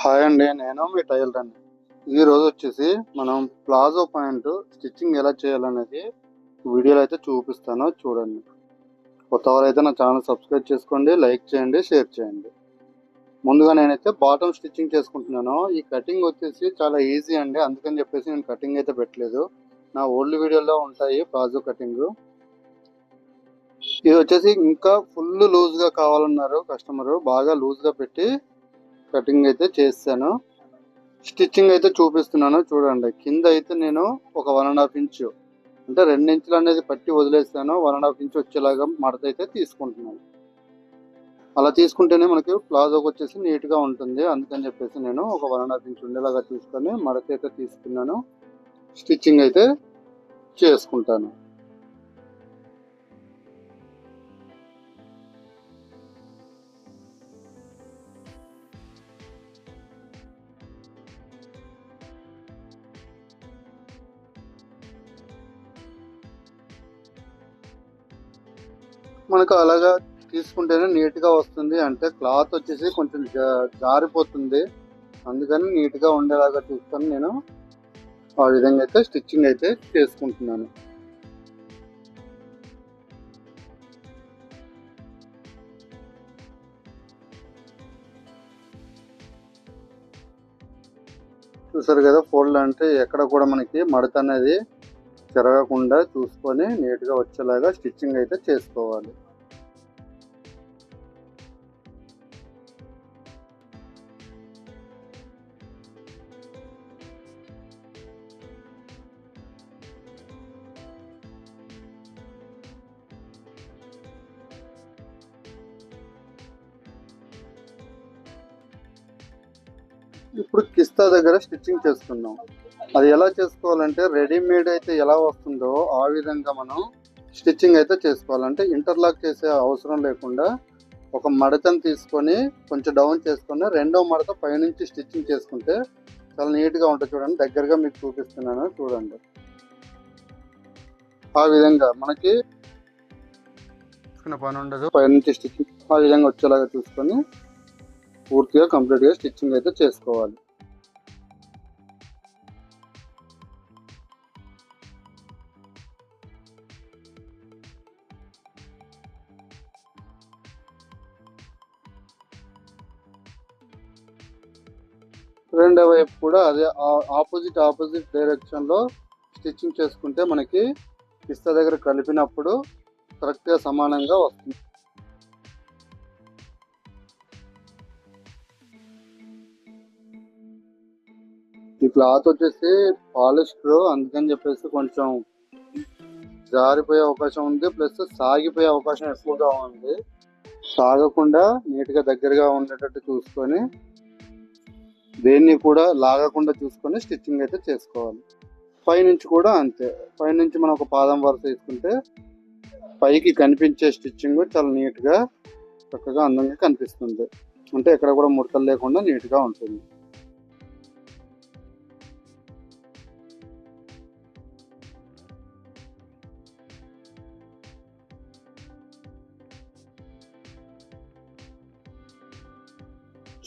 Hi అండి నేను మీ tailor అండి. ఈ రోజు వచ్చేసి మనం ప్లాజో పాయింట్ స్టిచ్చింగ్ ఎలా చేయాలనేది వీడియోలో అయితే చూపిస్తాను చూడండి. కొత్తవారైతే నా ఛానల్ సబ్స్క్రైబ్ చేసుకోండి లైక్ చేయండి షేర్ చేయండి. ముందుగా నేనైతే బాటమ్ స్టిచ్చింగ్ చేసుకుంటున్నాను. ఈ కటింగ్ వచ్చేసి చాలా ఈజీ అండి అందుకని చెప్పేసి నేను కటింగ్ అయితే పెట్టలేదు. నా ఓల్డ్ వీడియోలో ఉంటాయి ప్లాజో కటింగ్. ఇది వచ్చేసి ఇంకా ఫుల్ లూజ్గా కావాలన్నారు కస్టమర్ బాగా లూజ్గా పెట్టి కటింగ్ అయితే చేస్తాను. స్టిచ్చింగ్ అయితే చూపిస్తున్నాను చూడండి. కింద అయితే నేను ఒక వన్ అండ్ హాఫ్ ఇంచ్ అంటే రెండు ఇంచులు అనేది పట్టి వదిలేస్తాను. వన్ అండ్ హాఫ్ ఇంచ్ వచ్చేలాగా మడత అయితే తీసుకుంటున్నాను. అలా తీసుకుంటేనే మనకి ప్లాజోకి వచ్చేసి నీట్గా ఉంటుంది. అందుకని చెప్పేసి నేను ఒక వన్ అండ్ హాఫ్ ఇంచ్ ఉండేలాగా తీసుకొని మడత అయితే తీసుకున్నాను. స్టిచ్చింగ్ అయితే చేసుకుంటాను. మనకు అలాగా తీసుకుంటేనే నీట్గా వస్తుంది. అంటే క్లాత్ వచ్చేసి కొంచెం జా- జారిపోతుంది. అందుకని నీట్గా ఉండేలాగా చూసుకొని నేను. ఆ విధంగా అయితే స్టిచ్చింగ్ అయితే చేసుకుంటున్నాను. చూసారు కదా ఫోల్డ్ అంటే ఎక్కడ కూడా మనకి మడత అనేది జరగకుండా చూసుకొని నీట్గా వచ్చేలాగా స్టిచ్చింగ్ అయితే చేసుకోవాలి. ఇప్పుడు కిస్తా దగ్గర స్టిచ్చింగ్ చేస్తున్నాం. అది ఎలా చేసుకోవాలంటే రెడీమేడ్ అయితే ఎలా వస్తుందో ఆ విధంగా మనం స్టిచ్చింగ్ అయితే చేసుకోవాలంటే ఇంటర్లాక్ చేసే అవసరం లేకుండా ఒక మడతను తీసుకొని కొంచెం డౌన్ చేసుకొని రెండో మడత పైనుంచి స్టిచ్చింగ్ చేసుకుంటే చాలా నీట్గా ఉంటుంది చూడండి. దగ్గరగా మీకు చూపిస్తున్నాను చూడండి. ఆ విధంగా మనకి పని ఉండదు పైనుంచి స్టిచ్చింగ్ ఆ విధంగా వచ్చేలాగా చూసుకొని పూర్తిగా కంప్లీట్గా స్టిచ్చింగ్ అయితే చేసుకోవాలి. రెండో వైపు కూడా అదే ఆపోజిట్ ఆపోజిట్ డైరెక్షన్లో స్టిచ్చింగ్ చేసుకుంటే మనకి పిస్తా దగ్గర కలిపినప్పుడు కరెక్ట్గా సమానంగా వస్తుంది. ఈ క్లాత్ వచ్చేసి పాలిస్టర్ అందుకని చెప్పేసి కొంచెం జారిపోయే అవకాశం ఉంది. ప్లస్ సాగిపోయే అవకాశం ఎక్కువగా ఉంది. సాగకుండా నీట్గా దగ్గరగా ఉండేటట్టు చూసుకొని దేన్ని కూడా లాగకుండా చూసుకొని స్టిచ్చింగ్ అయితే చేసుకోవాలి. పైనుంచి కూడా అంతే. పైనుంచి మనం ఒక పాదం వరుస తీసుకుంటే పైకి కనిపించే స్టిచ్చింగ్ చాలా నీట్గా చక్కగా అందంగా కనిపిస్తుంది. అంటే ఎక్కడ కూడా ముడతలు లేకుండా నీట్గా ఉంటుంది.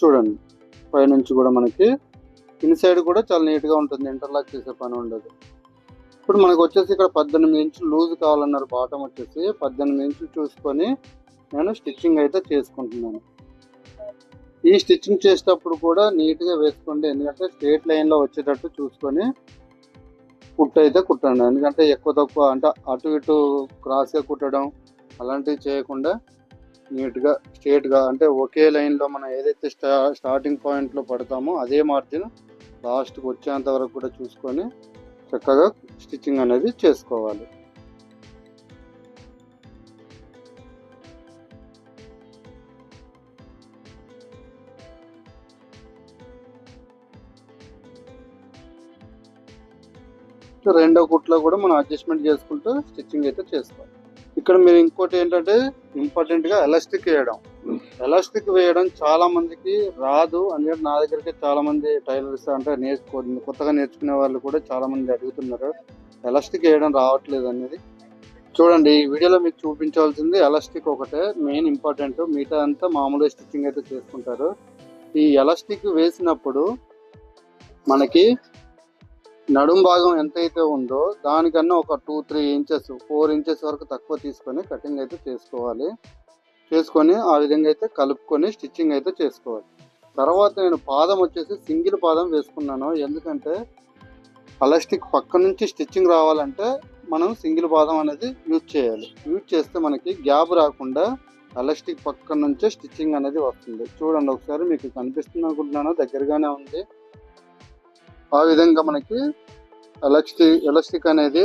చూడండి. పైనుంచి కూడా మనకి ఇన్సైడ్ కూడా చాలా నీట్గా ఉంటుంది. ఇంటర్లాక్ చేసే పని ఉండదు. ఇప్పుడు మనకు వచ్చేసి ఇక్కడ పద్దెనిమిది ఇంచులు లూజ్ కావాలన్నారు. బాటం వచ్చేసి పద్దెనిమిది ఇంచులు చూసుకొని నేను స్టిచ్చింగ్ అయితే చేసుకుంటున్నాను. ఈ స్టిచ్చింగ్ చేసేటప్పుడు కూడా నీట్గా వేసుకోండి. ఎందుకంటే స్ట్రేట్ లైన్లో వచ్చేటట్టు చూసుకొని కుట్టు అయితే కుట్టండి. ఎందుకంటే ఎక్కువ తక్కువ అంటే అటు ఇటు క్రాస్గా కుట్టడం అలాంటివి చేయకుండా నీట్గా స్ట్రేట్గా అంటే ఒకే లైన్లో మనం ఏదైతే స్టా స్టార్టింగ్ పాయింట్లో పడతామో అదే మార్జిన్ లాస్ట్కి వచ్చేంత వరకు కూడా చూసుకొని చక్కగా స్టిచ్చింగ్ అనేది చేసుకోవాలి. రెండో కుట్లో కూడా మనం అడ్జస్ట్మెంట్ చేసుకుంటూ స్టిచ్చింగ్ అయితే చేసుకోవాలి. ఇక్కడ మీరు ఇంకోటి ఏంటంటే ఇంపార్టెంట్గా ఎలాస్టిక్ వేయడం. ఎలాస్టిక్ వేయడం చాలా మందికి రాదు. అని నా దగ్గరికి చాలా మంది టైలర్స్ అంటే నేర్చుకో కొత్తగా నేర్చుకునే వాళ్ళు కూడా చాలా మంది అడుగుతున్నారు. ఎలాస్టిక్ వేయడం రావట్లేదు అనేది. చూడండి ఈ వీడియోలో మీకు చూపించాల్సింది ఎలాస్టిక్ ఒకటే మెయిన్ ఇంపార్టెంట్ మిగతా అంతా మామూలుగా స్టిచ్చింగ్ అయితే చేసుకుంటారు. ఈ ఎలాస్టిక్ వేసినప్పుడు మనకి నడుం భాగం ఎంతైతే ఉందో దానికన్నా ఒక two three inches four inches వరకు తక్కువ తీసుకొని కటింగ్ అయితే చేసుకోవాలి. చేసుకొని ఆ విధంగా అయితే కలుపుకొని స్టిచ్చింగ్ అయితే చేసుకోవాలి. తర్వాత నేను పాదం వచ్చేసి సింగిల్ పాదం వేసుకున్నాను. ఎందుకంటే ఎలాస్టిక్ పక్క నుంచి స్టిచ్చింగ్ రావాలంటే మనం సింగిల్ పాదం అనేది యూజ్ చేయాలి. యూజ్ చేస్తే మనకి గ్యాప్ రాకుండా ఎలాస్టిక్ పక్క నుంచే స్టిచ్చింగ్ అనేది వస్తుంది. చూడండి ఒకసారి మీకు కనిపిస్తుంది అనుకుంటున్నాను దగ్గరగానే ఉంది. ఆ విధంగా మనకి ఎలాస్టిక్ ఎలాస్టిక్ అనేది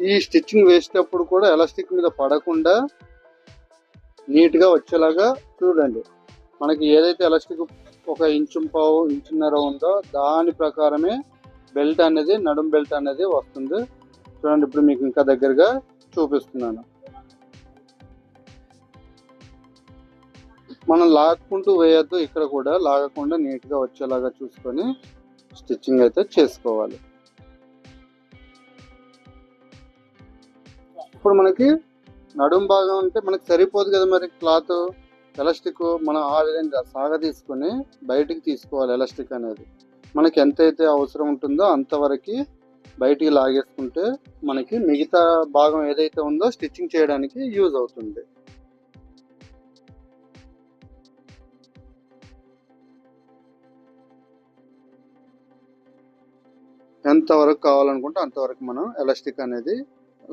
ఈ స్టిచ్చింగ్ వేసేటప్పుడు కూడా ఎలాస్టిక్ మీద పడకుండా నీట్గా వచ్చేలాగా చూడండి. మనకి ఏదైతే ఎలాస్టిక్ ఒక ఇంచు పావు ఇంచున్నర ఉందో దాని ప్రకారమే బెల్ట్ అనేది నడుం బెల్ట్ అనేది వస్తుంది. చూడండి ఇప్పుడు మీకు ఇంకా దగ్గరగా చూపిస్తున్నాను. మనం లాక్కుంటూ వేయద్దు ఇక్కడ కూడా లాగకుండా నీట్గా వచ్చేలాగా చూసుకొని స్టిచ్చింగ్ అయితే చేసుకోవాలి. ఇప్పుడు మనకి నడుం భాగం అంటే మనకి సరిపోదు కదా మరి క్లాత్ ఎలాస్టిక్ మనం ఆ విధంగా సాగ తీసుకొని బయటికి తీసుకోవాలి ఎలాస్టిక్ అనేది. మనకి ఎంతైతే అవసరం ఉంటుందో అంతవరకు బయటికి లాగేసుకుంటే మనకి మిగతా భాగం ఏదైతే ఉందో స్టిచ్చింగ్ చేయడానికి యూజ్ అవుతుంది. ఎంతవరకు కావాలనుకుంటే అంతవరకు మనం ఎలాస్టిక్ అనేది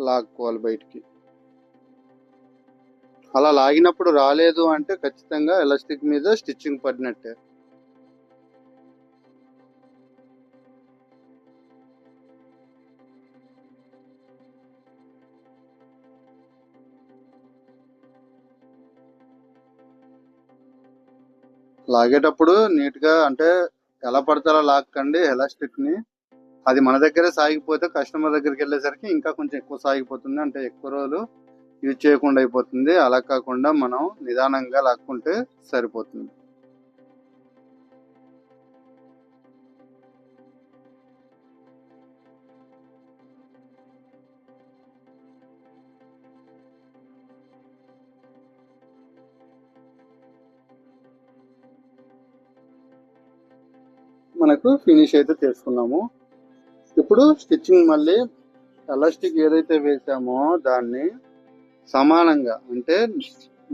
లాక్కోవాలి బయటికి. అలా లాగినప్పుడు రాలేదు అంటే ఖచ్చితంగా ఎలాస్టిక్ మీద స్టిచ్చింగ్ పడినట్టే. లాగేటప్పుడు నీట్గా అంటే ఎలా పడితే అలా లాక్కండి ఎలాస్టిక్ని. అది మన దగ్గరే సాగిపోతే కస్టమర్ దగ్గరికి వెళ్ళేసరికి ఇంకా కొంచెం ఎక్కువ సాగిపోతుంది. అంటే ఎక్కువ రోజులు యూజ్ చేయకుండా అయిపోతుంది. అలా కాకుండా మనం నిదానంగా లాక్కుంటే సరిపోతుంది. మనకు ఫినిష్ అయితే చేసుకున్నాము ఇప్పుడు స్టిచ్చింగ్ మళ్ళీ ఎలాస్టిక్ ఏదైతే వేసామో దాన్ని సమానంగా అంటే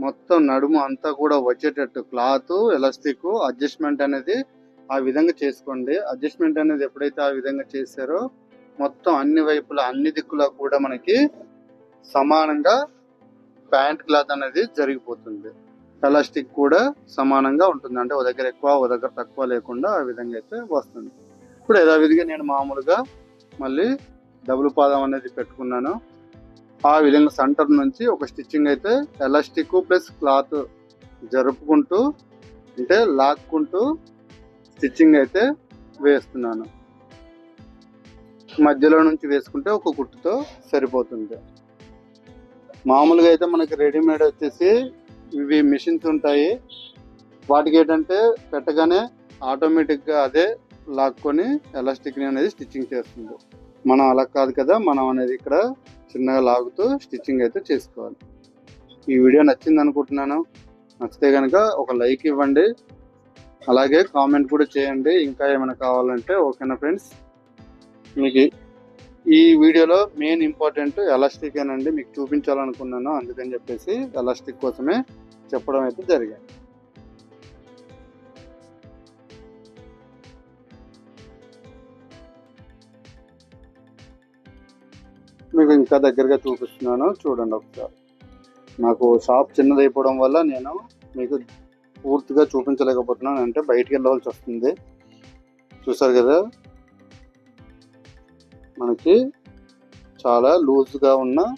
మొత్తం నడుము అంతా కూడా వచ్చేటట్టు క్లాత్ ఎలాస్టిక్ అడ్జస్ట్మెంట్ అనేది ఆ విధంగా చేసుకోండి. అడ్జస్ట్మెంట్ అనేది ఎప్పుడైతే ఆ విధంగా చేశారో మొత్తం అన్ని వైపులా అన్ని దిక్కులా కూడా మనకి సమానంగా ప్యాంట్ క్లాత్ అనేది జరిగిపోతుంది. ఎలాస్టిక్ కూడా సమానంగా ఉంటుంది. అంటే ఒక దగ్గర ఎక్కువ ఒక దగ్గర తక్కువ లేకుండా ఆ విధంగా అయితే వస్తుంది. ఇప్పుడు యథావిధిగా నేను మామూలుగా మళ్ళీ డబుల్ పాదం అనేది పెట్టుకున్నాను. ఆ విధంగా సెంటర్ నుంచి ఒక స్టిచ్చింగ్ అయితే ఎలాస్టిక్ ప్లస్ క్లాత్ జరుపుకుంటూ అంటే లాక్కుంటూ స్టిచ్చింగ్ అయితే వేస్తున్నాను. మధ్యలో నుంచి వేసుకుంటే ఒక కుట్టుతో సరిపోతుంది. మామూలుగా అయితే మనకి రెడీమేడ్ వచ్చేసి ఇవి మిషన్స్ ఉంటాయి. వాటికి ఏంటంటే పెట్టగానే ఆటోమేటిక్గా అదే లాక్కొని ఎలాస్టిక్ని అనేది స్టిచ్చింగ్ చేస్తుంది. మనం అలా కాదు కదా మనం అనేది ఇక్కడ చిన్నగా లాగుతూ స్టిచ్చింగ్ అయితే చేసుకోవాలి. ఈ వీడియో నచ్చింది అనుకుంటున్నాను. నచ్చితే కనుక ఒక లైక్ ఇవ్వండి. అలాగే కామెంట్ కూడా చేయండి. ఇంకా ఏమైనా కావాలంటే ఓకేనా ఫ్రెండ్స్? మీకు ఈ వీడియోలో మెయిన్ ఇంపార్టెంట్ ఎలాస్టిక్ అండి మీకు చూపించాలనుకున్నాను. అందుకని చెప్పేసి ఎలాస్టిక్ కోసమే చెప్పడం అయితే జరిగింది మీకు ఇంకా దగ్గరగా చూపిస్తున్నాను. చూడండి ఒకసారి. నాకు షాప్ చిన్నది అయిపోవడం వల్ల నేను మీకు పూర్తిగా చూపించలేకపోతున్నాను. అంటే బయటికి వెళ్ళవలసి వస్తుంది. చూసారు కదా? మనకి చాలా లూజ్గా ఉన్న